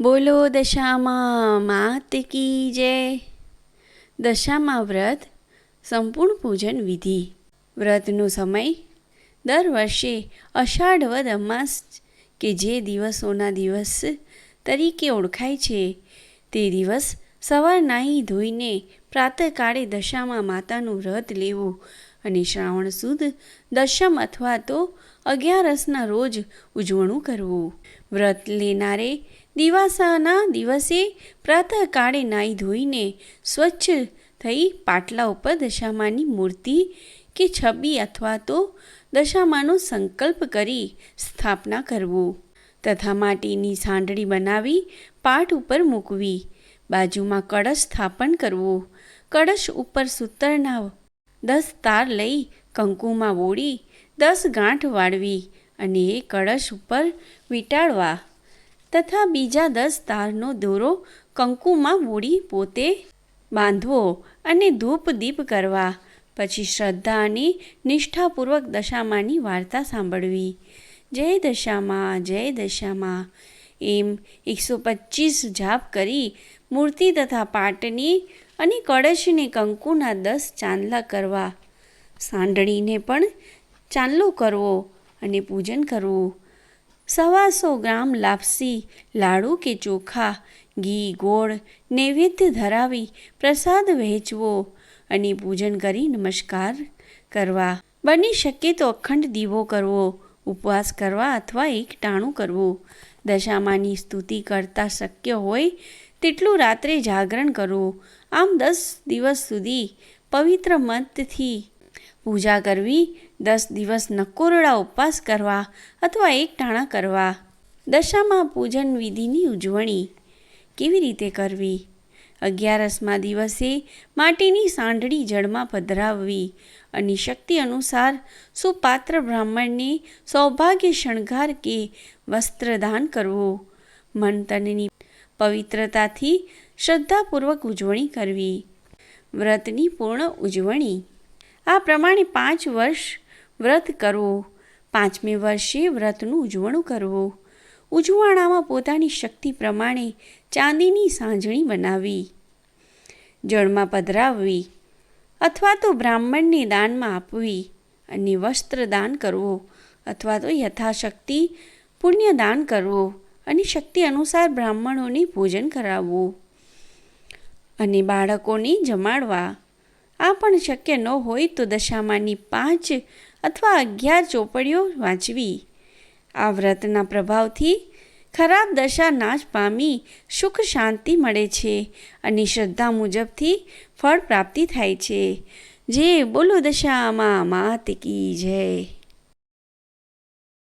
બોલો દશામાં માત કી જય. દશામાં વ્રત, સંપૂર્ણ પૂજન વિધિ. વ્રતનો સમય, દર વર્ષે અષાઢ વદ અમાસ કે જે દિવસોના દિવસ તરીકે ઓળખાય છે, તે દિવસ સવાર નાહી ધોઈને પ્રાતઃકાળે દશામાં માતાનું વ્રત લેવું અને શ્રાવણ સુદ, દશમ અથવા તો અગિયારસના રોજ ઉજવણું કરવું. વ્રત લેનારે દિવાસાના દિવસે પ્રાતઃકાળે નાહી ધોઈને સ્વચ્છ થઈ પાટલા ઉપર દશામાની મૂર્તિ કે છબી અથવા તો દશામાનો સંકલ્પ કરી સ્થાપના કરવું. તથા માટીની સાંડળી બનાવી પાટ ઉપર મૂકવી. બાજુમાં કળશ સ્થાપન કરવું. કળશ ઉપર સૂતરના દસ તાર લઈ કંકુમાં બોળી દસ ગાંઠ વાળવી અને એ કળશ ઉપર વીંટાળવા તથા બીજા દસ તારનો દોરો કંકુમાં બોળી પોતે બાંધવો અને ધૂપ દીપ કરવા. પછી શ્રદ્ધા અને નિષ્ઠાપૂર્વક દશામાની વાર્તા સાંભળવી. જય દશામાં જય દશામાં. એમ એકસો પચીસ જાપ કરી મૂર્તિ તથા પાટની અને કળશને કંકુના દસ ચાંદલા કરવા. સાંડળીને પણ ચાંદલો કરવો અને પૂજન કરવું. સવાસો ગ્રામ લાપસી લાડુ કે ચોખા ઘી ગોળ નૈવેદ્ય ધરાવી પ્રસાદ વહેંચવો અને પૂજન કરી નમસ્કાર કરવા બની શકે તો અખંડ દીવો કરવો ઉપવાસ કરવા અથવા એક ટાણું કરવું દશામાની સ્તુતિ કરતાં શક્ય હોય તેટલું રાત્રે જાગરણ કરવું આમ દસ દિવસ સુધી પવિત્ર મતથી પૂજા કરવી, દસ દિવસ નકોરડા ઉપવાસ કરવા અથવા એક ટાણા કરવા. દશામાં પૂજન વિધિની ઉજવણી. કેવી રીતે કરવી? અગિયારસમાં દિવસે માટીની સાંઢળી જળમાં પધરાવવી અને શક્તિ અનુસાર સુપાત્ર બ્રાહ્મણને સૌભાગ્ય શણગાર કે વસ્ત્રદાન કરવું. મન તનની પવિત્રતાથી શ્રદ્ધાપૂર્વક ઉજવણી કરવી. વ્રતની પૂર્ણ ઉજવણી. આ પ્રમાણે પાંચ વર્ષ વ્રત કરવું, પાંચમે વર્ષે વ્રતનું ઉજવણું કરવું. ઉજવાણામાં પોતાની શક્તિ પ્રમાણે ચાંદીની સાંજણી બનાવી, જળમાં પધરાવવી અથવા તો બ્રાહ્મણને દાનમાં આપવી અને વસ્ત્ર દાન કરવો અથવા તો યથાશક્તિ પુણ્ય દાન કરવો અને શક્તિ અનુસાર બ્રાહ્મણોને ભોજન કરાવવું અને બાળકોને જમાડવા. આ પણ શક્ય ન હોય તો દશામાની પાંચ અથવા અગિયાર ચોપડીઓ વાંચવી. આ વ્રતના પ્રભાવથી ખરાબ દશા નાશ પામી સુખ શાંતિ મળે છે અને શ્રદ્ધા મુજબથી ફળ પ્રાપ્તિ થાય છે. જે બોલો દશામાં માત કી જય.